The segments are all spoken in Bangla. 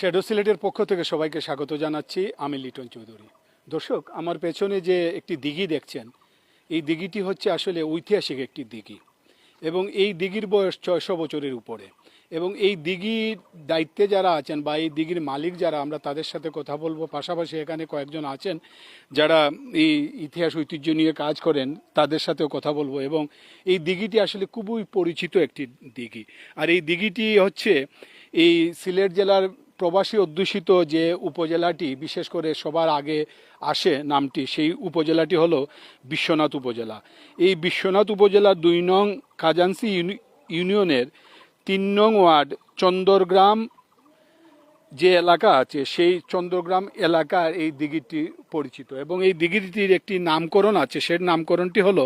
শ্যাডো সিলেটের পক্ষ থেকে সবাইকে স্বাগত জানাচ্ছি। আমি লিটন চৌধুরী। দর্শক, আমার পেছনে যে একটি দিঘি দেখছেন, এই দিঘিটি হচ্ছে আসলে ঐতিহাসিক একটি দিঘি এবং এই দিঘির বয়স ছয়শো বছরের উপরে এবং এই দিঘির দায়িত্বে যারা আছেন বা এই দিঘির মালিক যারা, আমরা তাদের সাথে কথা বলব। পাশাপাশি এখানে কয়েকজন আছেন যারা এই ইতিহাস, ঐতিহ্য নিয়ে কাজ করেন, তাদের সাথেও কথা বলব এবং এই দিঘিটি আসলে খুবই পরিচিত একটি দিঘি। আর এই দিঘিটি হচ্ছে এই সিলেট জেলার প্রবাসী অধ্যুষিত যে উপজেলাটি, বিশেষ করে সবার আগে আসে নামটি, সেই উপজেলাটি হলো বিশ্বনাথ উপজেলা। এই বিশ্বনাথ উপজেলার দুই নং খাজান্সি ইউনিয়নের তিন নং ওয়ার্ড চন্দরগ্রাম যে এলাকা আছে, সেই চন্দ্রগ্রাম এলাকার এই দিঘিটি পরিচিত। এবং এই দিঘিটির একটি নামকরণ আছে, সেই নামকরণটি হলো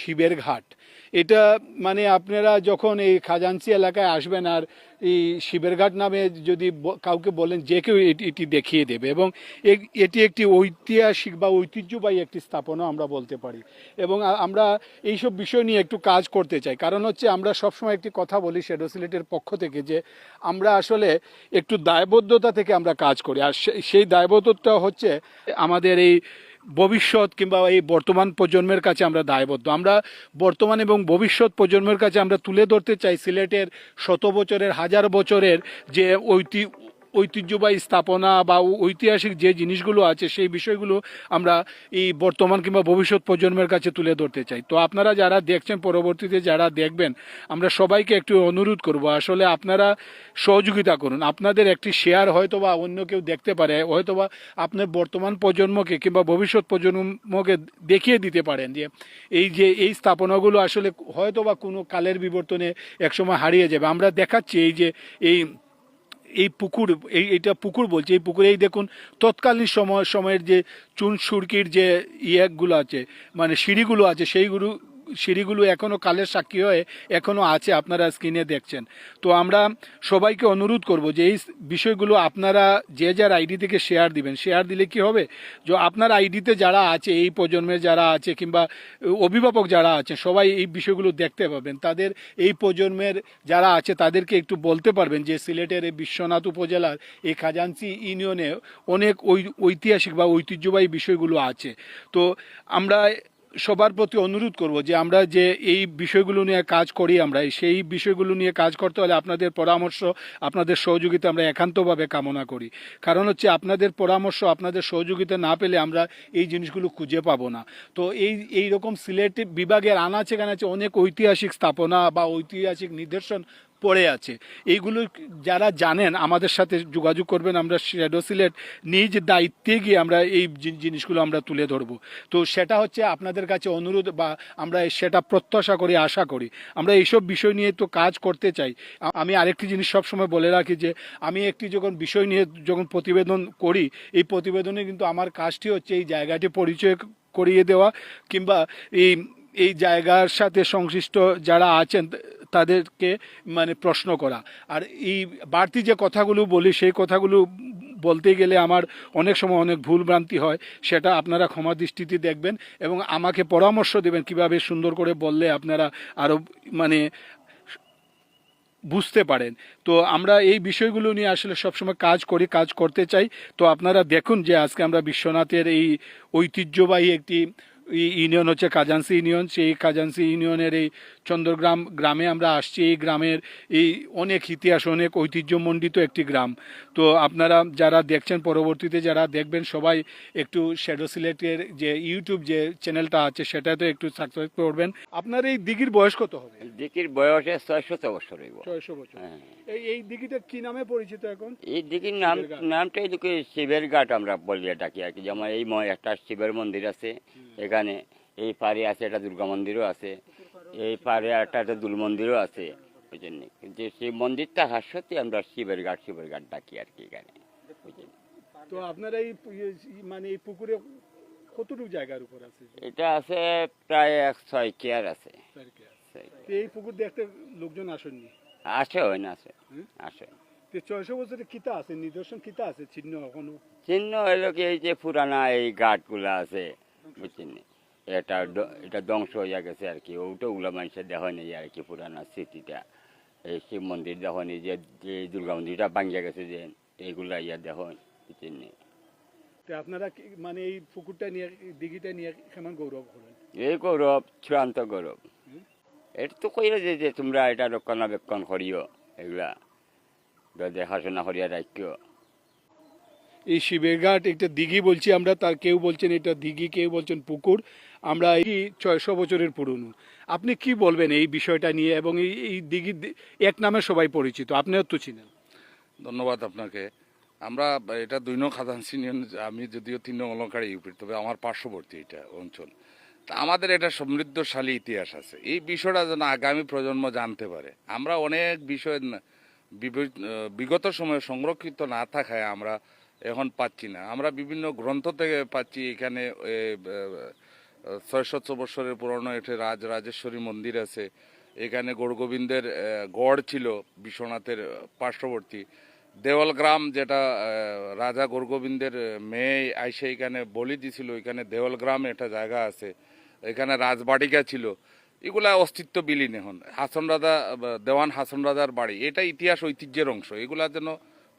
শিবের ঘাট। এটা মানে আপনারা যখন এই খাজানসি এলাকায় আসবেন আর এই শিবেরঘাট নামে যদি কাউকে বলেন, যে কেউ এটি দেখিয়ে দেবে এবং এটি একটি ঐতিহাসিক বা ঐতিহ্যবাহী একটি স্থাপনা আমরা বলতে পারি। এবং আমরা এইসব বিষয় নিয়ে একটু কাজ করতে চাই। কারণ হচ্ছে আমরা সবসময় একটি কথা বলি শেডো সিলেটের পক্ষ থেকে যে আমরা আসলে একটু দায়বদ্ধতা থেকে আমরা কাজ করি। আর সেই দায়বদ্ধতা হচ্ছে আমাদের এই ভবিষ্যৎ কিংবা এই বর্তমান প্রজন্মের কাছে আমরা দায়বদ্ধ। আমরা বর্তমান এবং ভবিষ্যৎ প্রজন্মের কাছে আমরা তুলে ধরতে চাই সিলেটের শত বছরের, হাজার বছরের যে ঐতি ঐতিহ্যবাহী স্থাপনা বা ঐতিহাসিক যে জিনিসগুলো আছে, সেই বিষয়গুলো আমরা এই বর্তমান কিংবা ভবিষ্যৎ প্রজন্মের কাছে তুলে ধরতে চাই। তো আপনারা যারা দেখছেন, পরবর্তীতে যারা দেখবেন, আমরা সবাইকে একটু অনুরোধ করব, আসলে আপনারা সহযোগিতা করুন। আপনাদের একটি শেয়ার হয়তো বা অন্য কেউ দেখতে পারে হয়তো বা আপনার বর্তমান প্রজন্মকে কিংবা ভবিষ্যৎ প্রজন্মকে দেখিয়ে দিতে পারেন যে এই যে, এই স্থাপনাগুলো আসলে হয়তো বা কোনো কালের বিবর্তনে একসময় হারিয়ে যাবে। আমরা দেখাচ্ছি এই যে, এই এই পুকুর, এই এটা পুকুর বলছে, এই পুকুরে এই দেখুন, তৎকালীন সময়, সময়ের যে চুন, সুরকির যে ইয়েগুলো আছে মানে সিঁড়িগুলো আছে, সেইগুলো সিঁড়িগুলো এখনও কালের সাক্ষী হয়ে এখনও আছে, আপনারা স্ক্রিনে দেখছেন। তো আমরা সবাইকে অনুরোধ করব যে এই বিষয়গুলো আপনারা যে যার আইডি থেকে শেয়ার দিবেন। শেয়ার দিলে কি হবে? যে আপনার আইডিতে যারা আছে, এই প্রজন্মের যারা আছে, কিংবা অভিভাবক যারা আছে, সবাই এই বিষয়গুলো দেখতে পাবেন। তাদের এই প্রজন্মের যারা আছে, তাদেরকে একটু বলতে পারবেন যে সিলেটের এই বিশ্বনাথ উপজেলার এই খাজানসি ইউনিয়নে অনেক ঐতিহাসিক বা ঐতিহ্যবাহী বিষয়গুলো আছে। তো আমরা সবার প্রতি অনুরোধ করব যে আমরা যে এই বিষয়গুলো নিয়ে কাজ করি আমরা, সেই বিষয়গুলো নিয়ে কাজ করতে হলে আপনাদের পরামর্শ, আপনাদের সহযোগিতা আমরা একান্তভাবে কামনা করি। কারণ হচ্ছে আপনাদের পরামর্শ, আপনাদের সহযোগিতা না পেলে আমরা এই জিনিসগুলো খুঁজে পাবো না। তো এই এই রকম সিলেট বিভাগের আনাচে কানাচে অনেক ঐতিহাসিক স্থাপনা বা ঐতিহাসিক নিদর্শন পড়ে আছে। এইগুলো যারা জানেন, আমাদের সাথে যোগাযোগ করবেন, আমরা শ্যাডো সিলেট নিজ দায়িত্বে গিয়ে আমরা এই জিনিসগুলো আমরা তুলে ধরবো। তো সেটা হচ্ছে আপনাদের কাছে অনুরোধ বা আমরা সেটা প্রত্যাশা করি, আশা করি। আমরা এইসব বিষয় নিয়ে তো কাজ করতে চাই। আমি আরেকটি জিনিস সবসময় বলে রাখি যে, আমি একটি যখন বিষয় নিয়ে যখন প্রতিবেদন করি, এই প্রতিবেদনে কিন্তু আমার কাজটি হচ্ছে এই জায়গাটি পরিচয় করিয়ে দেওয়া কিংবা এই এই জায়গার সাথে সংশ্লিষ্ট যারা আছেন তাদেরকে মানে প্রশ্ন করা। আর এই বাড়তি যে কথাগুলো বলি, সেই কথাগুলো বলতে গেলে আমার অনেক সময় অনেক ভুল ভ্রান্তি হয়, সেটা আপনারা ক্ষমা দৃষ্টিতে দেখবেন এবং আমাকে পরামর্শ দেবেন কীভাবে সুন্দর করে বললে আপনারা আরও মানে বুঝতে পারেন। তো আমরা এই বিষয়গুলো নিয়ে আসলে সবসময় কাজ করি, কাজ করতে চাই। তো আপনারা দেখুন যে আজকে আমরা বিশ্বনাথের এই ঐতিহ্যবাহী একটি ইউনিয়ন হচ্ছে কাজান্সি ইউনিয়ন সেই কাজান্সি ইউনিয়নের এই চন্দ্রগ্রাম গ্রামে আমরা আসছি। এই গ্রামের এই অনেক ইতিহাস অনেক ঐতিহ্যমণ্ডিত একটি গ্রাম। তো আপনারা যারা দেখছেন পরবর্তীতে যারা দেখবেন সবাই একটু শ্যাডো সিলেটের যে ইউটিউব যে চ্যানেলটা আছে সেটাতে একটু সাবস্ক্রাইব করবেন। আপনার এই দিঘির বয়স কত হবে? দিকির বয়সে ছয়শত বছর ছয়শো বছর। হ্যাঁ। এই এই দিঘিটা কি নামে পরিচিত এখন? এই দিকির নাম। নামটা এদিকে শিবের ঘাট আমরা বলি ডাকি আর কি। যেমন এই একটা শিবের মন্দির আছে এখানে। এই পারে আছে এটা দুর্গা মন্দিরও আছে। এই পারে একটা একটা দুল মন্দিরও আছে ওই জন্যে যে সেই মন্দিরটা হাসতে আমরা শিবের ঘাট শিবের ঘাট ডাকি আর কি এখানে বুঝলেন? তো আপনার এই মানে এই পুকুরে কতটুকু জায়গার উপর আছে? এটা আছে প্রায় এক ছয় কেয়ার আছে। এই পুকুর দেখতে লোকজন আসেননি? আসে হয় না আসে আসে। তো ছয়শো বছরে কিতা আছে? নিদর্শন কিতা আছে? চিহ্ন এখনও? চিহ্ন হলো কি এই যে পুরানা এই ঘাটগুলো আছে বুঝছেন? এটা এটা ধ্বংস হয়ে গেছে আর কি। ওটা ওগুলো মানুষের দেখা নেই আর কি পুরানা স্মৃতিটা। এই শিব মন্দির দেখনি যে যে দুর্গা মন্দিরটা ভাঙিয়া গেছে যে এগুলা ইয়া দেখুন বুঝছেন নি? তো আপনারা কি- মানে এই পুকুরটা নিয়ে দিঘিটা নিয়ে কেমন গৌরব করেন? এই গৌরব চূড়ান্ত গৌরব। এটা তো কইলে যে যে তোমরা এটা রক্ষণাবেক্ষণ করিও এগুলা। দেখাশোনা করিয়া রাখিও। এই শিবের ঘাট, একটা দিঘি বলছি আমরা, তার কেউ বলছেন এটা দিঘি, কেউ বলছেন পুকুর। আমরা এই ছয়শো বছরের পুরনো। আপনি কি বলবেন এই বিষয়টা নিয়ে এবং এই এই দিঘি এক নামে সবাই পরিচিত, আপনিও তো চিনেন। ধন্যবাদ আপনাকে। আমরা এটা দুই নং ইউনিয়ন আমি যদিও তিন নং অলঙ্কার ইউপির তবে আমার পার্শ্ববর্তী এটা অঞ্চল। তা আমাদের এটা সমৃদ্ধশালী ইতিহাস আছে। এই বিষয়টা যেন আগামী প্রজন্ম জানতে পারে। আমরা অনেক বিষয় বিগত সময়ে সংরক্ষিত না থাকায় আমরা এখন পাচ্ছি না। আমরা বিভিন্ন গ্রন্থ থেকে পাচ্ছি এখানে ছয়শত বছরের পুরনো একটি রাজ, রাজেশ্বরী মন্দির আছে। এখানে গৌরগোবিন্দের গড় ছিল বিশ্বনাথের পার্শ্ববর্তী। দেওয়ালগ্রাম যেটা রাজা গৌরগোবিন্দের মেয়ে আইসে এখানে বলি দিছিল, এখানে দেওয়ালগ্রাম একটা জায়গা আছে। এখানে রাজবাটিকা ছিল। এগুলা অস্তিত্ব বিলীন এখন। হাসন রাজা, দেওয়ান হাসন রাজার বাড়ি। এটা ইতিহাস ঐতিহ্যের অংশ। এগুলা যেন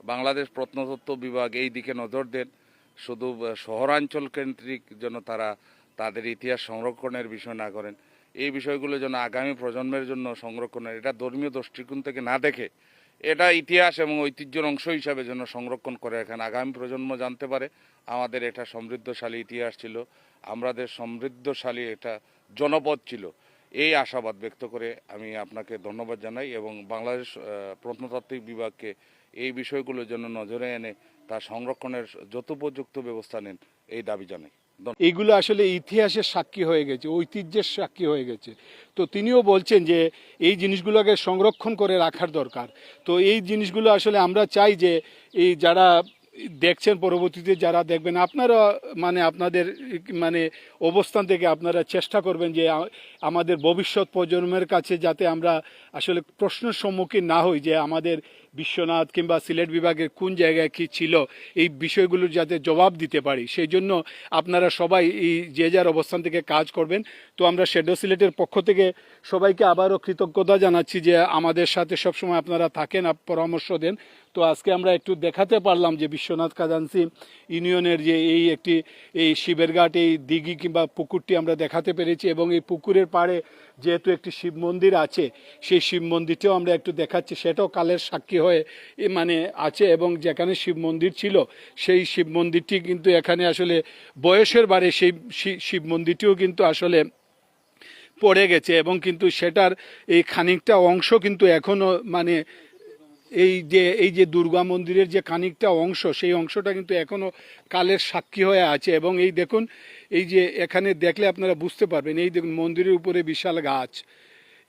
বাংলাদেশ প্রত্নতত্ত্ব বিভাগ এই দিকে নজর দেন। শুধু শহরাঞ্চল কেন্দ্রিক যেন তারা তাদের ইতিহাস সংরক্ষণের বিষয় না করেন, এই বিষয়গুলো যেন আগামী প্রজন্মের জন্য সংরক্ষণের এটা ধর্মীয় দৃষ্টিকোণ থেকে না দেখে এটা ইতিহাস এবং ঐতিহ্যের অংশ হিসাবে যেন সংরক্ষণ করে এখানে আগামী প্রজন্ম জানতে পারে আমাদের এটা সমৃদ্ধশালী ইতিহাস ছিল, আমাদের সমৃদ্ধশালী এটা জনপদ ছিল। এই আশাবাদ ব্যক্ত করে আমি আপনাকে ধন্যবাদ জানাই এবং বাংলাদেশ প্রত্নতাত্ত্বিক বিভাগকে এই বিষয়গুলোর জন্য নজরে এনে তার সংরক্ষণের যথোপযুক্ত ব্যবস্থা নেন, এই দাবি জানাই। এইগুলো আসলে ইতিহাসের সাক্ষী হয়ে গেছে, ঐতিহ্যের সাক্ষী হয়ে গেছে। তো তিনিও বলছেন যে এই জিনিসগুলোকে সংরক্ষণ করে রাখার দরকার। তো এই জিনিসগুলো আসলে আমরা চাই যে এই যারা দেখছেন পরবর্তীতে যারা দেখবেন, আপনারা মানে আপনাদের মানে অবস্থান থেকে আপনারা চেষ্টা করবেন যে আমাদের ভবিষ্যৎ প্রজন্মের কাছে যাতে আমরা আসলে প্রশ্নের সম্মুখীন না হই যে আমাদের বিশ্বনাথ কিংবা সিলেট বিভাগের কোন জায়গায় কি ছিল, এই বিষয়গুলোর যাতে জবাব দিতে পারি, সেই জন্য আপনারা সবাই এই যে যার অবস্থান থেকে কাজ করবেন। তো আমরা শেডো সিলেটের পক্ষ থেকে সবাইকে আবারও কৃতজ্ঞতা জানাচ্ছি যে আমাদের সাথে সবসময় আপনারা থাকেন পরামর্শ দেন। তো আজকে আমরা একটু দেখাতে পারলাম যে বিশ্বনাথ কাজানসি ইউনিয়নের যে এই একটি, এই শিবের ঘাট এই দিঘি কিংবা পুকুরটি আমরা দেখাতে পেরেছি এবং এই পুকুরের পাড়ে যেহেতু একটি শিব মন্দির আছে, সেই শিব মন্দিরটিও আমরা একটু দেখাচ্ছি। সেটাও কালের সাক্ষী হয়ে মানে আছে এবং যেখানে শিব মন্দির ছিল, সেই শিব মন্দিরটি কিন্তু এখানে আসলে বয়সের বারে সেই শিব মন্দিরটিও কিন্তু আসলে পড়ে গেছে এবং কিন্তু সেটার এই খানিকটা অংশ কিন্তু এখনও মানে এই যে এই যে দুর্গা মন্দিরের যে খানিকটা অংশ, সেই অংশটা কিন্তু এখনও কালের সাক্ষী হয়ে আছে। এবং এই দেখুন, এই যে এখানে দেখলে আপনারা বুঝতে পারবেন, এই দেখুন মন্দিরের উপরে বিশাল গাছ।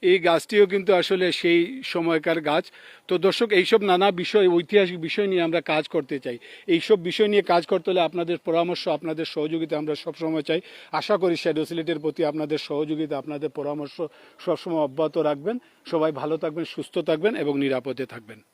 এই গাছটিও কিন্তু আসলে সেই সময়কার গাছ। তো দর্শক, এইসব নানা বিষয়, ঐতিহাসিক বিষয় নিয়ে আমরা কাজ করতে চাই। এইসব বিষয় নিয়ে কাজ করতে হলে আপনাদের পরামর্শ, আপনাদের সহযোগিতা আমরা সবসময় চাই। আশা করি শ্যাডো সিলেটের প্রতি আপনাদের সহযোগিতা, আপনাদের পরামর্শ সবসময় অব্যাহত রাখবেন। সবাই ভালো থাকবেন, সুস্থ থাকবেন এবং নিরাপদে থাকবেন।